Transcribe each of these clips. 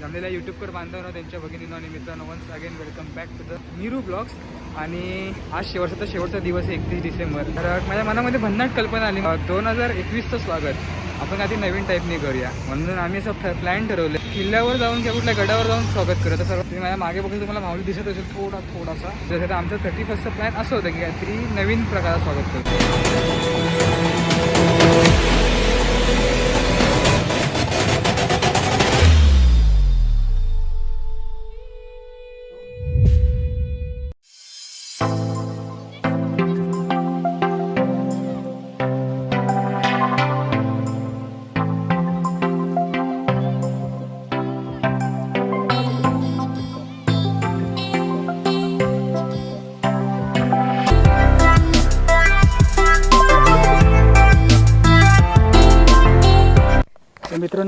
जमलेल्या यूट्यूबवर बांधवांना त्यांच्या भगिनींना आणि मित्रांनो once again welcome back to the Neeru blogs आणि आज शेवटचा तर शेवटचा दिवस आहे एकतीस डिसेंबर. तर माझ्या मनामध्ये भन्नाट कल्पना आली. दोन हजार एकवीसचं स्वागत. आपण आधी नवीन टाईपने करूया. म्हणून आम्ही असं प्लॅन ठरवलं. किल्ल्यावर जाऊन किंवा कुठल्या गडावर जाऊन स्वागत करत सर्व तुम्ही माझ्या मागे बघून तुम्हाला माऊली दिसत असेल थोडा थोडासा. जसं तर आमचं थर्टी फर्स्टचं प्लॅन असं होतं की काहीतरी नवीन प्रकारचं स्वागत करतो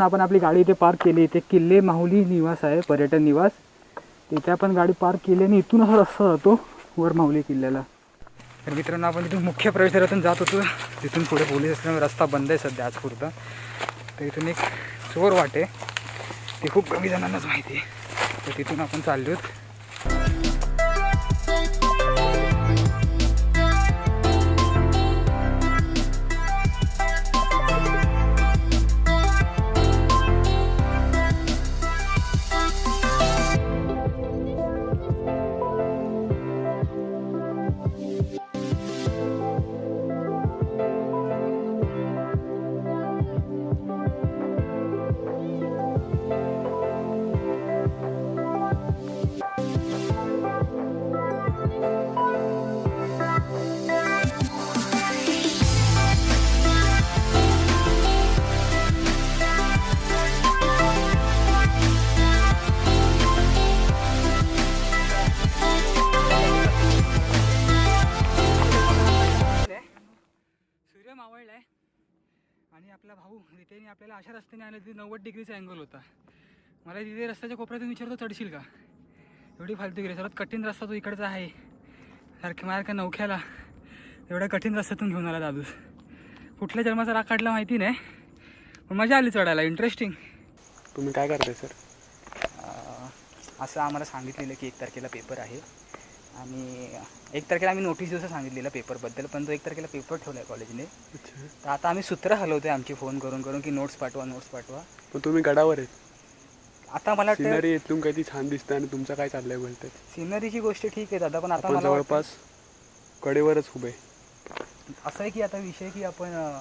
आपण आपली गाडी इथे पार्क केली. इथे किल्ले माहुली निवास आहे पर्यटन निवास. तिथे आपण गाडी पार्क केली आणि इथून असा रस्ता जातो वर माहुली किल्ल्याला. तर मित्रांनो आपण तिथून मुख्य प्रवेशद्वारातून जात होतो. तिथून पुढे पोलीस असल्यामुळे रस्ता बंद आहे सध्या आज पुरता तर इथून एक चोर वाटे. ते खूप कमी जणांनाच माहिती आहे. तर तिथून आपण चाललो आपल्याला अशा रस्त्याने आला तिथे नव्वद डिग्रीचा अँगल होता. मला तिथे रस्त्याच्या कोपऱ्यातून विचारतो चढशील का? एवढी फालतू गेली सर्वात कठीण रस्ता तो इकडचा आहे. सारख्या माझ्या नवख्याला एवढ्या कठीण रस्त्यातून घेऊन आला दादूस. कुठल्या जन्माचा राग काढला माहिती नाही पण मजा आली चढायला इंटरेस्टिंग तुम्ही काय करताय सर? असं आम्हाला सांगितलेलं की एक तारखेला पेपर आहे. आणि एक तारखेला आम्ही नोटीस दिवसा सांगितलेलं पेपरबद्दल पण तो एक तारखेला पेपर ठेवला आहे कॉलेजने तर आता आम्ही सूत्र हलवतोय आमची फोन करून करून की नोट्स पाठवा नोट्स पाठवा. मग तुम्ही गडावर आहेत. आता मला सिनरी इथून काही छान दिसतं आणि तुमचं काय चाललंय बोलतात. सिनरीची गोष्ट ठीक आहे दादा पण आता आपण मला वाटतं- जवळपास कडेवरच उभे असं आहे की आता विषय की आपण अं,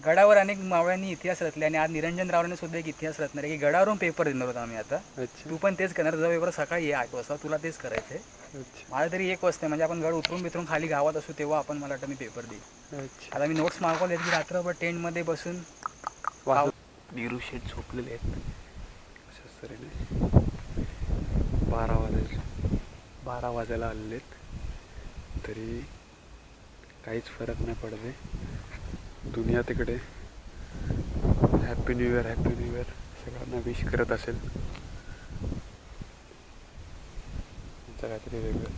गडावर अनेक मावळ्यांनी इतिहास रचले आणि आज निरंजन रावने सुद्धा एक इतिहास रचणार आहे की गडावरून पेपर देणार होता आम्ही आता. अच्छा. तू पण तेच करणार तुझा पेपर सकाळी आहे आठ वाजता तुला तेच करायचं आहे मला तरी एक वाजता म्हणजे आपण गड उतरून बितरून खाली गावात असू तेव्हा आपण मला वाटतं मी पेपर देईल आता मी नोट्स मागवले की रात्रभर टेंटमध्ये बसून नीरू शेठ झोपलेले आहेत. बारा वाजायला बारा वाजायला आलेले आहेत तरी काहीच फरक नाही पडत दुनिया तिकडे. Happy new year happy new year सगळ्यांना विश करत असेल. त्यांचं काहीतरी वेगळंच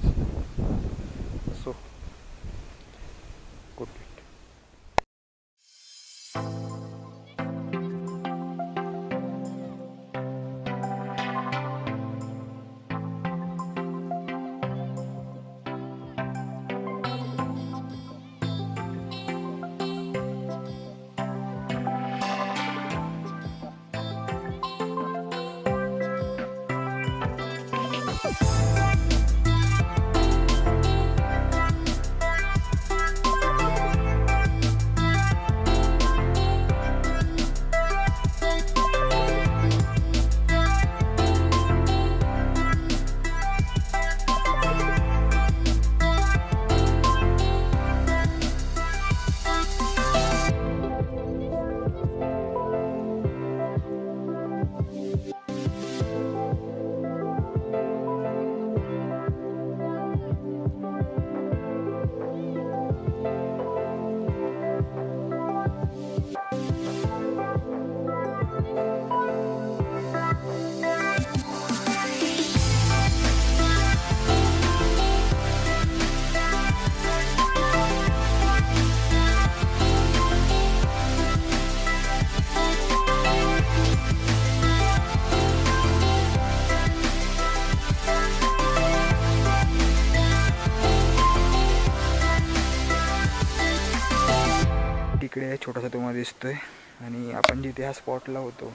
दिसतोय आणि आपण जिथे ह्या स्पॉटला होतो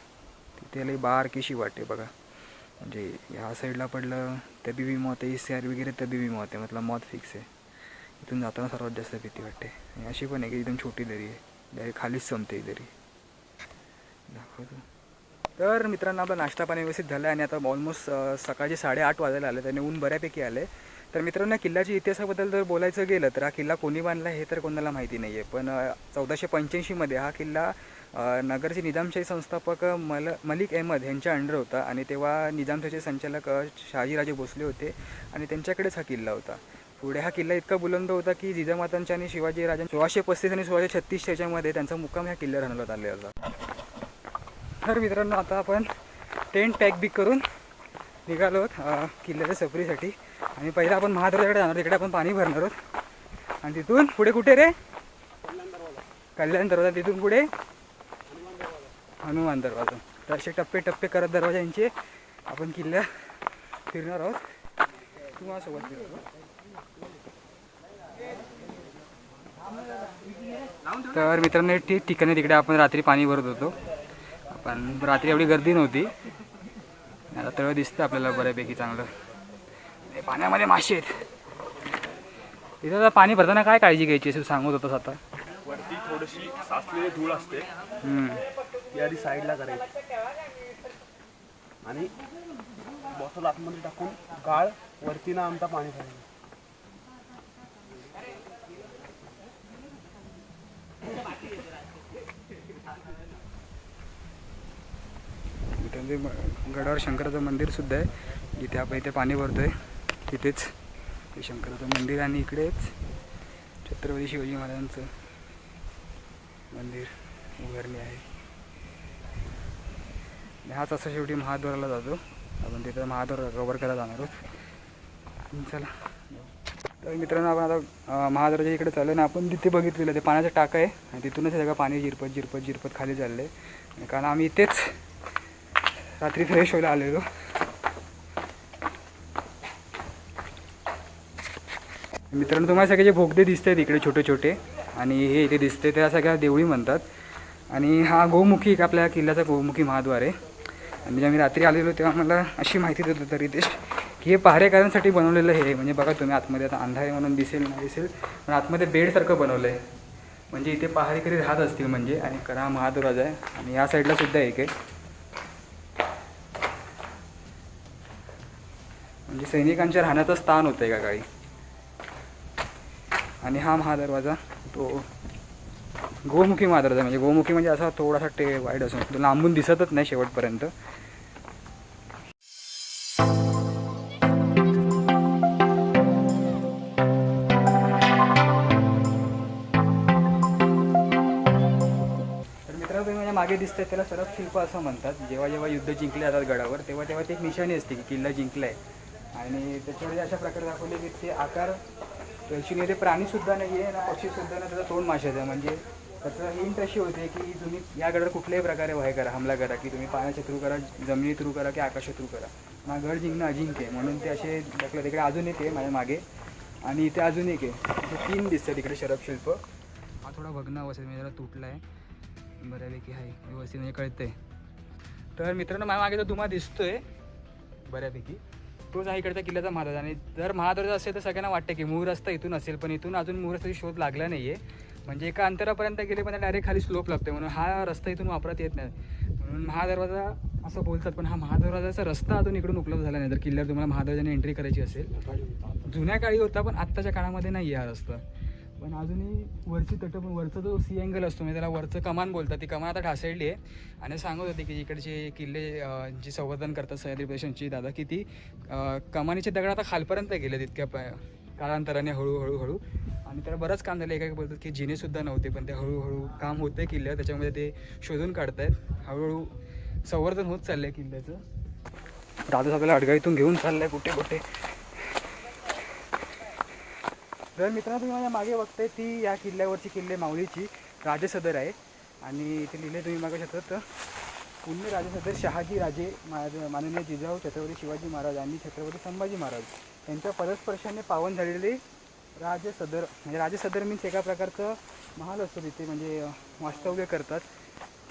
तिथे लई बारकीशी वाटे बघा. म्हणजे ह्या साईडला पडलं तबी बी मौत आहे सी आर वगैरे तबी बी मौत आहे मतलब मत फिक्स आहे. इथून जाताना सर्वात जास्त भीती वाटते. आणि अशी पण आहे की एकदम छोटी दरी आहे. डायरेक्ट खालीच संपते दरी. दाखवतो. तर मित्रांनो आपला नाश्ता पाणी व्यवस्थित झाला आणि आता ऑलमोस्ट सकाळचे साडेआठ वाजायला आले त्याने ऊन बऱ्यापैकी आले तर मित्रांनो या किल्ल्याच्या इतिहासाबद्दल जर बोलायचं गेलं तर हा किल्ला कोणी बांधला हे तर कोणाला माहिती नाही आहे पण चौदाशे पंच्याऐंशीमध्ये हा किल्ला नगरचे निजामशाही संस्थापक मल मलिक अहमद यांच्या अंडर होता आणि तेव्हा निजामशाहीचे संचालक शहाजीराजे भोसले होते आणि त्यांच्याकडेच हा किल्ला होता. पुढे हा किल्ला इतका बुलंद होता की जिजामातांच्या आणि शिवाजीराजां सोळाशे पस्तीस आणि सोळाशे छत्तीसच्या याच्यामध्ये त्यांचा मुक्काम ह्या किल्ल्यावर आणण्यात आलेला होता. तर मित्रांनो आता आपण टेंट पॅक बिक करून निघालो आहोत किल्ल्याच्या सफरीसाठी. आणि पहिला आपण महादुर्गाकडे जाणार तिकडे आपण पाणी भरणार आहोत. आणि तिथून पुढे कुठे रे? कल्याण दरवाजा. तिथून पुढे? हनुमान दरवाजा. तर असे टप्पे टप्पे करत दरवाजांचे आपण किल्ल्या फिरणार आहोत. तुम्हाला सोबत फिरतो. तर मित्रांनो ठीक ठिकाणी तिकडे आपण रात्री पाणी भरत होतो. आपण रात्री एवढी गर्दी नव्हती. आता तळ दिसतं आपल्याला बऱ्यापैकी चांगलं. पाण्यामध्ये मासे आहेत इथं आता पाणी भरताना काय काळजी घ्यायची असं सांगत होतंस आता? वरती थोडीशी साचलेली धूळ असते. ती आधी साईडला करायची. आणि बॉटल आतमध्ये टाकून गाळ वरती ना आमचा पाणी भरायचं. गडावर शंकराचं मंदिर सुद्धा आहे जिथे आपण इथे पाणी भरतोय. तिथेच. ते शंकराचं मंदिर आणि इकडेच छत्रपती शिवाजी महाराजांचं मंदिर उभारले आहे. हाच असा शेवटी महाद्वाराला जातो. आपण तिथं महाद्वार कवर करायला जाणार आहोत. चला. तर मित्रांनो आपण आता महाद्वाराच्या इकडे चाललो आणि आपण तिथे बघितलेलं ते पाण्याचं टाका आहे आणि तिथूनच हे सगळं पाणी जिरपत जिरपत जिरपत खाली चाललं आहे कारण आम्ही इथेच रात्री फ्रेश व्हायला आलेलो. मित्रांनो तुम्हाला सगळे जे भोगदे दिसत आहेत इकडे छोटे छोटे आणि हे इथे दिसते त्या सगळ्या देवळी म्हणतात. आणि हा गोमुखी एक आपल्या किल्ल्याचा गोमुखी महाद्वार आहे. आणि जेव्हा मी रात्री आलेलो तेव्हा मला अशी माहिती देत होतं रितेश की हे पहारेकरांसाठी बनवलेलं हे म्हणजे बघा तुम्ही आतमध्ये आता अंधारे म्हणून दिसेल ना दिसेल पण आतमध्ये बेडसारखं बनवलं आहे म्हणजे इथे पहारेकरी राहत असतील म्हणजे आणि करा महादुराज आहे. आणि या साईडला सुद्धा एक आहे. म्हणजे सैनिकांच्या राहण्याचं स्थान होतं एका काळी आणि हा महादरवाजा तो गोमुखी महादरवाजा म्हणजे गोमुखी म्हणजे असा थोडासा टे वाईट असून तो लांबून दिसतच नाही शेवटपर्यंत. तर मित्रांनो तुम्ही मागे दिसतंय त्याला सरफ शिल्प असं म्हणतात. जेव्हा जेव्हा युद्ध जिंकले जातात गडावर तेव्हा तेव्हा ते एक निशाणी असते की किल्ला जिंकलाय. आणि त्याच्यामध्ये अशा प्रकारे दाखवले की ते आकार ॲक्च्युली ते प्राणीसुद्धा नाही आहे ना पक्षीसुद्धा नाही त्याचा तोंड माशाचा आहे. म्हणजे त्याचं हिंट अशी होते की तुम्ही या गडावर कुठल्याही प्रकारे वाय करा हमला करा की तुम्ही पाण्याच्या थ्रू करा जमिनी थ्रू करा की आकाशा थ्रू करा. ना गड जिंकणं अजिंक्य म्हणून ते असे दाखलं तिकडे अजून एक आहे माझ्या मागे. आणि इथे अजून एक आहे. तीन दिसतं तिकडे शरफ शिल्प. हा थोडा भग्न अवस्थेत म्हणजे जरा तुटला आहे बऱ्यापैकी आहे व्यवस्थित म्हणजे कळतंय. तर मित्रांनो माझ्या मागे तर तुम्हाला दिसतोय. बऱ्यापैकी. तोच आहे इकडचा किल्ल्याचा महाराज. आणि जर महादुर्ग असेल तर सगळ्यांना वाटतं की मूळ रस्ता इथून असेल पण इथून अजून मूळ रस्त्याचा शोध लागला नाही आहे म्हणजे एका अंतरापर्यंत गेले पण डायरेक्ट खाली स्लोप लागतो म्हणून हा रस्ता इथून वापरात येत नाही. म्हणून महादरवाजा असं बोलतात पण हा महादरवाजाचा रस्ता अजून इकडून उपलब्ध झाला नाही. जर किल्ल्यावर तुम्हाला महादरवाजाने एंट्री करायची असेल. जुन्या काळी होता पण आत्ताच्या काळामध्ये नाही आहे हा रस्ता. पण अजूनही वरची तट पण वरचा जो सी अँगल असतो म्हणजे त्याला वरचं कमान बोलतात ती कमान आता ढासळली आहे. आणि सांगत होते की इकडचे किल्ले जे जी संवर्धन करतात सह्याद्री प्रदेशांची दादा की ती कमानीचे दगड आता खालपर्यंत गेले तितक्या प कालांतराने हळूहळू हळू. आणि त्याला बरंच काम झालं. एका बोलतात की जिनेसुद्धा नव्हते पण ते हळूहळू काम होतं आहे किल्ल्यावर त्याच्यामध्ये ते शोधून काढतायत. हळूहळू संवर्धन होत चाललं आहे किल्ल्याचं. दादा आपल्याला अडगाईतून घेऊन चाललं आहे कुठे कुठे तर मित्रांनो तुम्ही माझ्या मागे बघताय ती या किल्ल्यावरची किल्ले माऊलीची राजसदर आहे. आणि इथे लिहिले तुम्ही मागे शकतात पुण्य राजसदर शहाजी राजे मा- माननीय जिजाऊ छत्रपती शिवाजी महाराज आणि छत्रपती संभाजी महाराज यांच्या परस्पर्शाने पावन झालेले राजे सदर. म्हणजे राजे सदर मीन्स एका प्रकारचं महाल असतो तिथे म्हणजे वास्तव्य करतात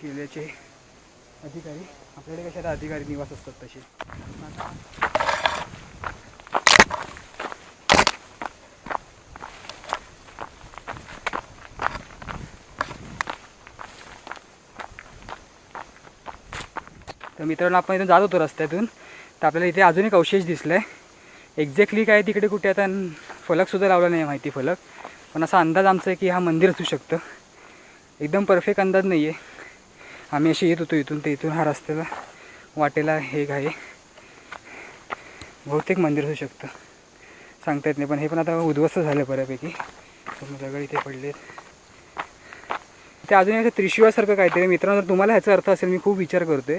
किल्ल्याचे अधिकारी. आपल्याकडे कशाला अधिकारी निवास असतात तसे? तर मित्रांनो आपण इथून जात होतो रस्त्यातून. तर आपल्याला इथे अजून एक अवशेष दिसला आहे एक्झॅक्टली काय तिकडे कुठे आता फलकसुद्धा लावला नाही माहिती फलक. पण असा अंदाज आमचा आहे की हा मंदिर असू शकतं. एकदम परफेक्ट अंदाज नाही आहे आम्ही असे येत होतो इथून तर इथून हा रस्त्याला वाटेला हे आहे. बहुतेक मंदिर असू शकतं. सांगता येत नाही पण हे पण आता उद्ध्वस्त झालं बऱ्यापैकी. सगळं इथे पडलेत. ते अजून एक त्रिशिवासारखं काहीतरी मित्रांनो जर तुम्हाला ह्याचा अर्थ असेल मी खूप विचार करतोय.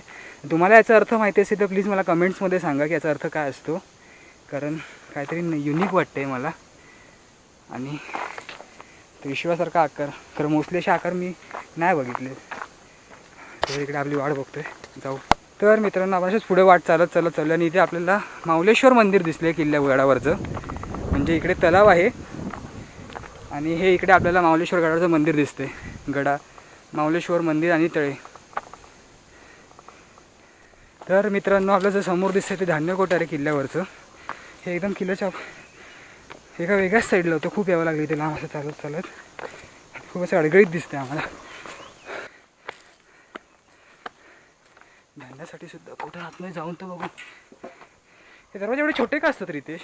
तुम्हाला याचा अर्थ माहिती असेल तर प्लीज मला कमेंट्समध्ये सांगा की याचा अर्थ काय असतो. कारण काहीतरी युनिक वाटतं आहे मला. आणि त्रिशिवासारखा आकार तर मोस्टली असे आकार मी नाही बघितले. तर इकडे आपली वाट बघतोय. जाऊ. तर मित्रांनो आपण असेच पुढे वाट चालत चालत चाललो आणि इथे आपल्याला माऊलेश्वर मंदिर दिसले किल्ल्या गडावरचं म्हणजे इकडे तलाव आहे. आणि हे इकडे आपल्याला माऊलेश्वर गडाचं मंदिर दिसते गडा माऊलेश्वर मंदिर आणि तळे. तर मित्रांनो आपलं जे समोर दिसतंय ते धान्य कोठारे किल्ल्यावरचं. हे एकदम किल्ल्याच्या एका वेगळ्याच साईडला होतं. खूप यावं लागलं इथे लांब असं चालत चालत. खूप असं अडगळीत दिसते आम्हाला. धान्यासाठी सुद्धा कुठं आतमध्ये जाऊन तर बघू. हे दरवाजे एवढे छोटे का असतात रितेश?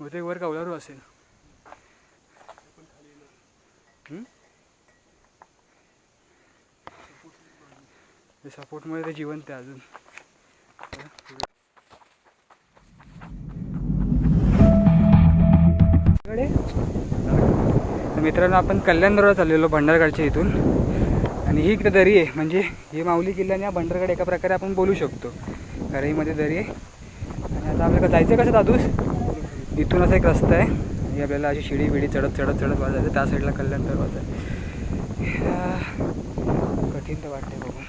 बहुतेक वर कौलारू असेल? ते सपोर्टमुळे ते जिवंत आहे अजून. मित्रांनो आपण कल्याणदरला चाललेलो भंडारगडच्या इथून. आणि ही इकडे दरी आहे. म्हणजे ही माऊली किल्ला आणि हा भंडारगड एका प्रकारे आपण बोलू शकतो. मध्ये दरी आहे. आणि आता आपल्याला जायचं कसं दादूस? इथून असा एक रस्ता आहे. ही आपल्याला अशी शिडी बिडी चढत चढत चढत वाजायचं त्या साईडला कल्याण दरवाजा आहे. कठीण तर वाटते बघून.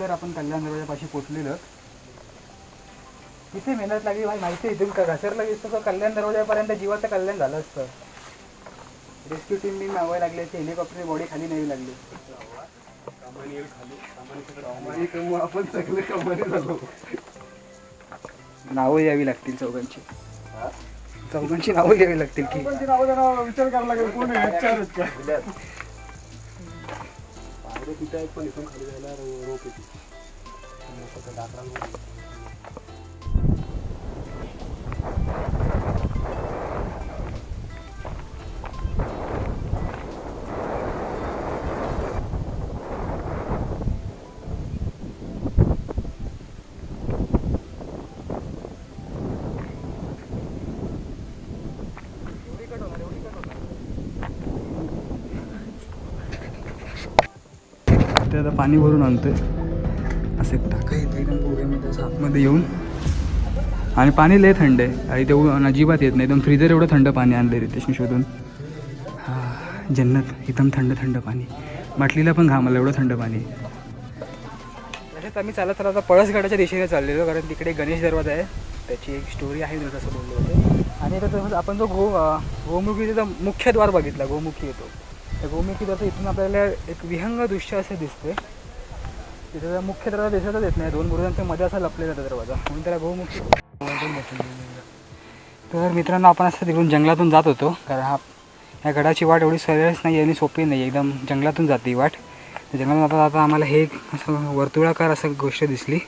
मेहनतीनंतर आपण कल्याण दरवाजापाशी पोचलेलो किती मेहनत लागली भाई माहिती आहे इथून. का घसरला गेलं तर कल्याण दरवाजापर्यंत जीवाचं कल्याण झालं असतं. रेस्क्यू टीम बी मागवायला लागली असते हेलिकॉप्टर बॉडी खाली नाही लागली. आपण सगळे कमानी झालो. नावं यावी लागतील चौघांची. चौघांची नावं घ्यावी लागतील की. विचार करावा लागेल कोण तिथं एक आहेत पण इथून खाली जायला रो- रोप येते ते आता पाणी भरून आणतोय. असे टाका. येतं एकदम पुऱ्यामध्ये असं आतमध्ये येऊन. आणि पाणी लय थंड आहे. आणि तेवढं अजिबात येत नाही. एकदम फ्रीजर एवढं थंड पाणी आणलं रितेशने शोधून. हा जन्नत. एकदम थंड थंड पाणी. बाटलीला पण घाम आलं एवढं थंड पाणी तसेच आम्ही चालत चालत आता पळसगडाच्या दिशेने चाललेलो कारण तिकडे गणेश दरवाजा आहे. त्याची एक स्टोरी आहे तसं बोललो होतो. आणि आता तसंच आपण जो गो गोमुखीचा मुख्य द्वार बघितला गोमुखी येतो. गोमुखी द्वार इथून आपल्याला एक विहंग दृश्य असं दिसते तिथे मुख्य दरवाजा दिसतच येत नाही. दोन बुरुजांच्या मध्ये असा लपलेला होता दरवाजा. म्हणून त्याला गोमुखी तर मित्रांनो आपण असं तिकडून जंगलातून जात होतो. कारण हा या गडाची वाट एवढी सरळच नाही आणि सोपी नाही. एकदम जंगलातून जाते ही वाट. जंगलातून जाता आता आम्हाला हे एक असं वर्तुळाकार असं गोष्ट दिसली.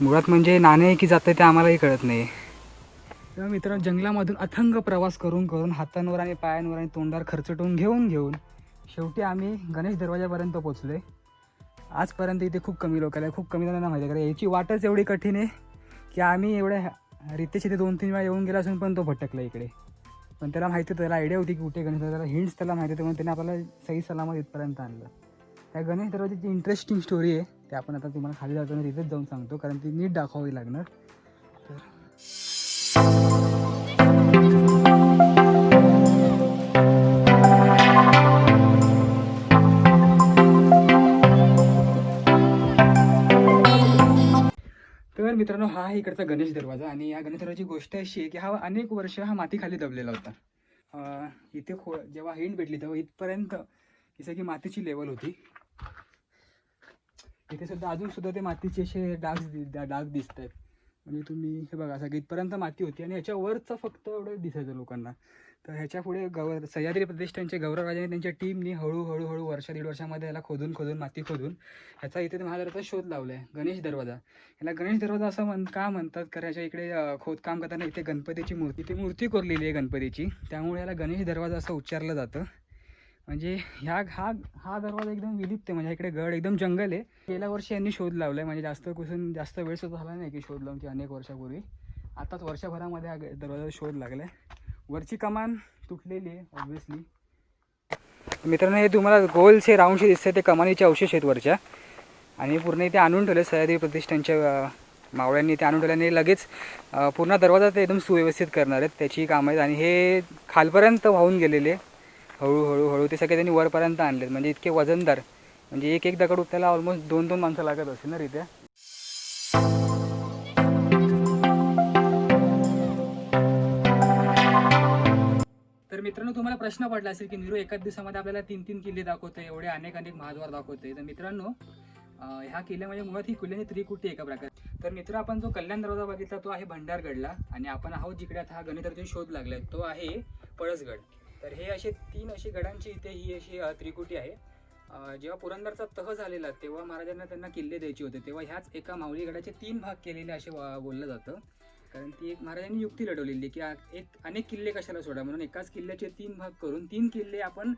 मुळात म्हणजे नाणे की जाते ते आम्हालाही कळत नाही. तेव्हा मित्रांनो जंगलामधून अथंग प्रवास करून करून हातांवर आणि पायांवर आणि तोंडावर खर्चटून घेऊन घेऊन शेवटी आम्ही गणेश दरवाजापर्यंत पोहोचलोय. आजपर्यंत इथे खूप कमी लोक आले खूप कमी जणांना माहिती आहे. कारण याची वाटच एवढी कठीण आहे की आम्ही एवढ्या रितेश इथे दोन तीन वेळा येऊन गेला असून पण तो भटकला इकडे. पण त्याला माहिती त्याला आयडिया होती की कुठे गणेश त्याला हिंट्स त्याला माहिती होते म्हणून त्याने आपल्याला सही सलामत इथपर्यंत आणलं. त्या गणेश दरवाजाची इंटरेस्टिंग स्टोरी आहे. ते आपण आता तुम्हाला खाली जाताना तिथेच जाऊन सांगतो कारण ती नीट दाखवावी लागणार. तर तर मित्रांनो हा आहे इकडचा गणेश दरवाजा आणि या गणेश दरवाजाची गोष्ट अशी आहे की हा अनेक वर्ष हा मातीखाली दबलेला होता. इथे खो जेव्हा हिंड भेटली तेव्हा इथपर्यंत जसं की मातीची लेवल होती. इथे सुद्धा अजून सुद्धा ते मातीचे असे डाग डाग दिसत आहेत म्हणजे तुम्ही हे बघा सगळं इथपर्यंत माती होती आणि ह्याच्यावरचं फक्त एवढं दिसायचं लोकांना. तर ह्याच्या पुढे गवर सह्याद्री प्रतिष्ठानचे गौरवराजाने त्यांच्या टीमनी हळूहळू हळू वर्ष दीड वर्षामध्ये याला खोदून खोदून माती खोदून ह्याचा इथे महाराजाचा शोध लावलाय. गणेश दरवाजा. याला गणेश दरवाजा असं म्हण का म्हणतात? कारण ह्याच्या इकडे खोदकाम करताना इथे गणपतीची मूर्ती ती मूर्ती कोरलेली आहे गणपतीची. त्यामुळे याला गणेश दरवाजा असं उच्चारलं जातं. म्हणजे ह्या हा हा दरवाजा एकदम विलिप्त आहे. म्हणजे इकडे गड एकदम जंगल आहे. गेल्या वर्षी यांनी शोध लावलाय. म्हणजे जास्त कुसून जास्त वेळ सुद्धा झाला नाही की शोध लावून की अनेक वर्षापूर्वी. आताच वर्षभरामध्ये हा दरवाजा शोध लागलाय. वरची कमान तुटलेली आहे ऑब्व्हियसली मित्रांनो हे तुम्हाला गोलचे राऊंडचे दिसते ते कमानीचे अवशेष आहेत वरच्या. आणि पूर्ण इथे आणून ठेवले सह्याद्री प्रतिष्ठानच्या मावळ्यांनी. ते आणून ठेवल्याने लगेच पूर्ण दरवाजा ते एकदम सुव्यवस्थित करणार आहेत. त्याची कामं आहेत. आणि हे खालपर्यंत वाहून गेलेले हळूहळू हळू ते सगळे त्यांनी वरपर्यंत आणलेत. म्हणजे इतके वजनदार. म्हणजे एक एक दगड उचलायला ऑलमोस्ट दोन दोन माणसं लागत असेल ना रित्या. तर मित्रांनो तुम्हाला प्रश्न पडला असेल की निरू एकाच दिवसामध्ये आपल्याला तीन तीन किल्ले दाखवते एवढे अनेक अनेक महाद्वार दाखवते तर मित्रांनो ह्या किल्ल्यामध्ये म्हणजे मुळात ही किल्ल्याने त्रिकुटी एका प्रकार. तर मित्र आपण जो कल्याण दरवाजा बघितला तो आहे भंडारगडला. आणि आपण आहोत जिकडे आता हा गणिताचा शोध लागलाय. तो आहे पळसगड. तर हे असे तीन अशी गडांची इथे ही अशी त्रिकुटी आहे. जेव्हा पुरंदरचा तह झालेला तेव्हा महाराजांना त्यांना किल्ले द्यायचे होते. तेव्हा ह्याच एका माऊली गडाचे तीन भाग केलेले असे वा- बोललं जातं. कारण ती एक महाराजांनी युक्ती लढवलेली की एक अनेक किल्ले कशाला सोडा? म्हणून एकाच किल्ल्याचे तीन भाग करून तीन किल्ले आपण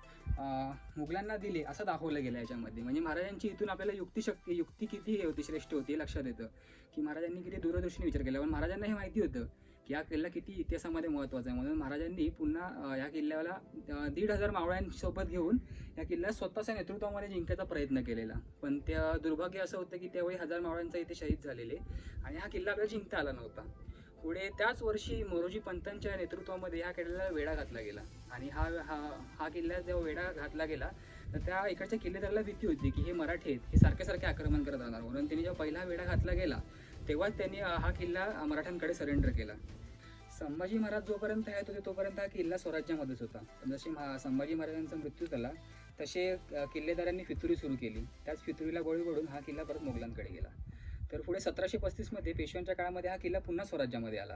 मुघलांना दिले असं दाखवलं गेलं याच्यामध्ये. म्हणजे महाराजांची इथून आपल्याला युक्ती शक्ती युक्ती किती हे होती श्रेष्ठ होती हे लक्षात येतं. की महाराजांनी किती दूरदृष्टीने विचार केला. पण महाराजांना हे माहिती होतं की हा किल्ला किती इतिहासामध्ये महत्त्वाचा आहे. म्हणून महाराजांनी पुन्हा या किल्ल्याला दीड हजार मावळ्यांसोबत घेऊन या किल्ला स्वतःच्या नेतृत्वामध्ये जिंकायचा प्रयत्न केलेला. पण त्या दुर्भाग्य असं होतं की त्यावेळी हजार मावळ्यांचा इथे शहीद झालेले आणि हा किल्ला आपल्याला जिंकता आला नव्हता. पुढे त्याच वर्षी मोरोजी पंतांच्या नेतृत्वामध्ये ह्या किल्ल्याला वेढा घातला गेला. आणि हा हा हा किल्ला जेव्हा वेढा घातला गेला तर त्या इकडच्या किल्लेदाराला भीती होती की हे मराठी आहेत हे सारखे सारखे आक्रमण करत राहणार. म्हणून त्यांनी जेव्हा पहिला वेढा घातला गेला तेव्हाच त्यांनी हा किल्ला मराठ्यांकडे सरेंडर केला. संभाजी महाराज जोपर्यंत आहेत होते तोपर्यंत हा किल्ला स्वराज्यामध्येच होता. पण जसे महा- संभाजी महाराजांचा मृत्यू झाला तसे किल्लेदारांनी फितुरी सुरू केली. त्याच फितुरीला गोळी पडून हा किल्ला परत मोगलांकडे गेला. तर पुढे सतराशे पस्तीसमध्ये पेशव्यांच्या काळामध्ये हा किल्ला पुन्हा स्वराज्यामध्ये आला.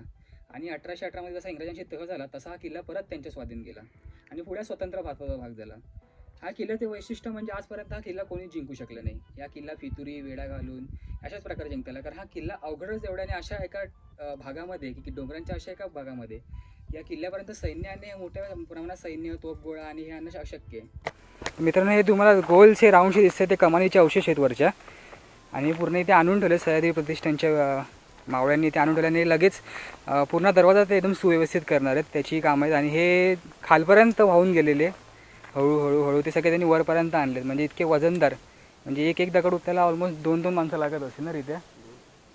आणि अठराशे अठरामध्ये जसा इंग्रजांशी तह झाला तसा हा किल्ला परत त्यांच्या स्वाधीन गेला आणि पुढे स्वतंत्र भारताचा भाग झाला. हा किल्ल्याचे वैशिष्ट्य म्हणजे आजपर्यंत हा किल्ला कोणी जिंकू शकलं नाही. या किल्ला फितुरी वेढा घालून अशाच प्रकारे जिंकला कारण हा किल्ला अवघडच एवढ्याने अशा एका भागामध्ये की डोंगरांच्या अशा एका भागामध्ये या किल्ल्यापर्यंत सैन्याने आणि मोठ्या प्रमाणात सैन्य तोफगोळा आणि हे आणणं अशक्य आहे. मित्रांनो हे तुम्हाला गोलचे राऊंडचे दिसते ते कमानीचे अवशेष आहेत वरच्या. आणि पूर्ण इथे आणून ठेवले सह्याद्री प्रतिष्ठानच्या मावळ्यांनी. ते आणून ठेवल्याने लगेच पूर्ण दरवाजा ते एकदम सुव्यवस्थित करणार आहेत. त्याची कामं आहेत. आणि हे खालपर्यंत वाहून गेलेले हळूहळू हळू ते सगळे त्यांनी वरपर्यंत आणलेत. म्हणजे इतके वजनदार. म्हणजे एक एक दगड उचलायला ऑलमोस्ट दोन दोन माणसं लागत असेल ना रित्या?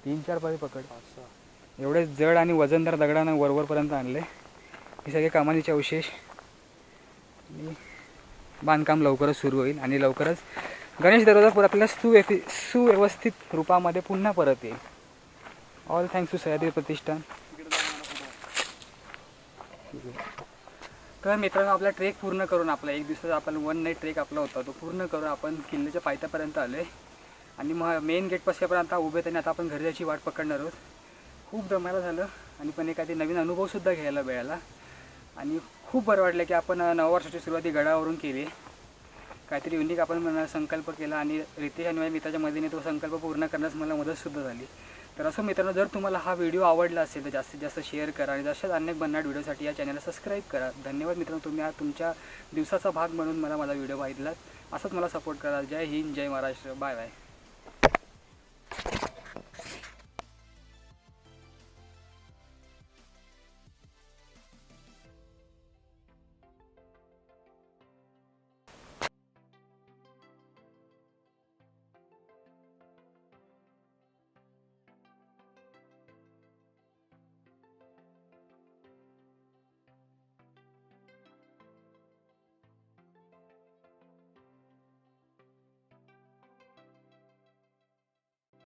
तीन चार पाच पकड एवढे जड आणि वजनदार दगडांना वरवरपर्यंत आणले. हे सगळे कमानीचे अवशेष. आणि बांधकाम लवकरच सुरू होईल आणि लवकरच गणेश दरवाजा पुढे आपल्याला सुव्यवस्थित सुव्यवस्थित रूपामध्ये पुन्हा परत येईल. All thanks to Sahyadri Pratishthan. तर मित्रांनो आपला ट्रेक पूर्ण करून आपला एक दिवसाचा आपण वन नाईट ट्रेक आपला होता. तो पूर्ण करून आपण किल्ल्याच्या पायथ्यापर्यंत आलो आहे आणि मग मेन गेटपासूनपर्यंत आता उभे त्यांनी आता आपण घरी जायची वाट पकडणार आहोत. खूप दमायला झालं आणि पण एखादी नवीन अनुभवसुद्धा घ्यायला मिळाला. आणि खूप बरं वाटलं की आपण नव वर्षाची सुरुवाती गडावरून केली. काहीतरी युनिक आपण संकल्प केला आणि रितेश आणि माझ्या मित्राच्या मदतीने तो संकल्प पूर्ण करण्यास मला मदतसुद्धा झाली. तर असं मित्रांनो जर तुम्हाला हा व्हिडिओ आवडला असेल तर जास्तीत जास्त शेअर करा आणि जशाच अनेक भन्नाट व्हिडिओसाठी या चॅनलला सबस्क्राईब करा. धन्यवाद मित्रांनो तुम्ही हा तुमच्या दिवसाचा भाग म्हणून मला माझा व्हिडिओ पाहिलात असंच मला सपोर्ट करा जय हिंद जय महाराष्ट्र. Bye bye